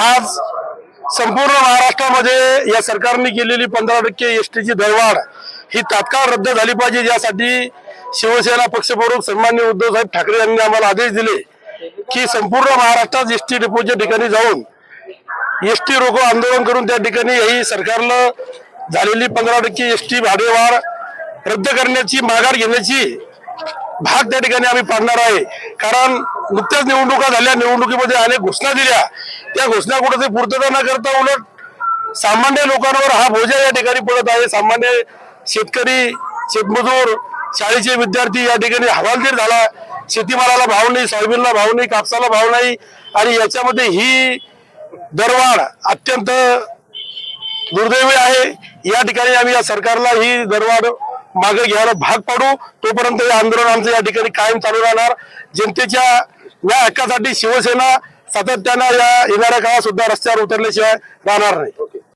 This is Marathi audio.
आज संपूर्ण महाराष्ट्रामध्ये या सरकारने केलेली पंधरा टक्के एस टीची दरवाढ ही तात्काळ रद्द झाली पाहिजे. यासाठी शिवसेना पक्षप्रमुख सन्मान्य उद्धव साहेब ठाकरे यांनी आम्हाला आदेश दिले की संपूर्ण महाराष्ट्रात एस टी डेपोच्या ठिकाणी जाऊन एस टी रोको आंदोलन करून त्या ठिकाणी ही सरकारनं झालेली पंधरा टक्के एस टी भाडेवाढ रद्द करण्याची माघार घेण्याची भाग त्या ठिकाणी आम्ही पाडणार आहे. कारण नुकत्याच निवडणुका झाल्या निवडणुकीमध्ये अनेक घोषणा दिल्या. त्या घोषणा कुठे पूर्तता न करता उलट सामान्य लोकांवर हा बोजा या ठिकाणी पडत आहे. सामान्य शेतकरी शेतमजूर शाळेचे विद्यार्थी या ठिकाणी हवालदिर झाला. शेतीमालाला भाव नाही सोयाबीनला भाव नाही कापसाला भाव नाही. आणि याच्यामध्ये ही दरवाढ अत्यंत दुर्दैवी आहे. या ठिकाणी आम्ही या सरकारला ही दरवाढ मागे घ्यायला भाग पाडू. तोपर्यंत हे आंदोलन आमचं या ठिकाणी कायम चालू राहणार. जनतेच्या या हक्कासाठी शिवसेना सातत्यानं या येणाऱ्या काळात सुद्धा रस्त्यावर उतरल्याशिवाय राहणार नाही.